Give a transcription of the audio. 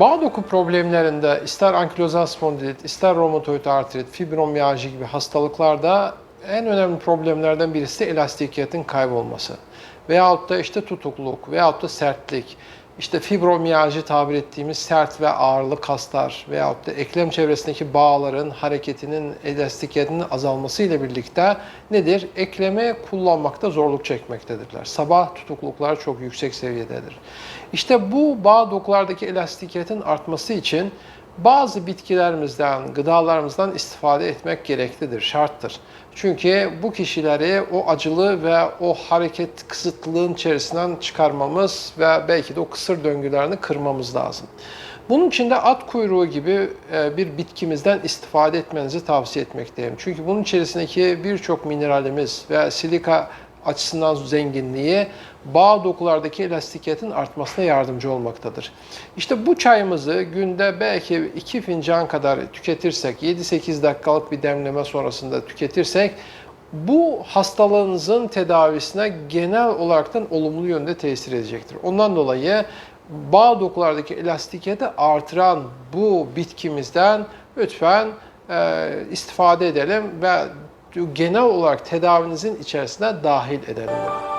Bağ doku problemlerinde ister ankilozal spondilit, ister romatoid artrit, fibromiyalji gibi hastalıklarda en önemli problemlerden birisi de elastikiyetin kaybolması. Veyahut da işte tutukluk, veyahut da sertlik, işte fibromiyalji tabir ettiğimiz sert ve ağırlı kaslar veyahut da eklem çevresindeki bağların hareketinin elastikiyetinin azalması ile birlikte nedir? Eklemi kullanmakta zorluk çekmektedirler. Sabah tutukluklar çok yüksek seviyededir. İşte bu bağ dokulardaki elastikiyetin artması için bazı bitkilerimizden, gıdalarımızdan istifade etmek gereklidir, şarttır. Çünkü bu kişileri o acılı ve o hareket kısıtlılığın içerisinden çıkarmamız ve belki de o kısır döngülerini kırmamız lazım. Bunun için de at kuyruğu gibi e, bir bitkimizden istifade etmenizi tavsiye etmekteyim. Çünkü bunun içerisindeki birçok mineralimiz ve silika açısından zenginliği bağ dokulardaki elastikiyetin artmasına yardımcı olmaktadır. İşte bu çayımızı günde belki 2 fincan kadar tüketirsek, 7-8 dakikalık bir demleme sonrasında tüketirsek bu hastalığınızın tedavisine genel olaraktan olumlu yönde tesir edecektir. Ondan dolayı bağ dokulardaki elastikiyeti artıran bu bitkimizden lütfen e, istifade edelim ve genel olarak tedavinizin içerisine dahil edelim.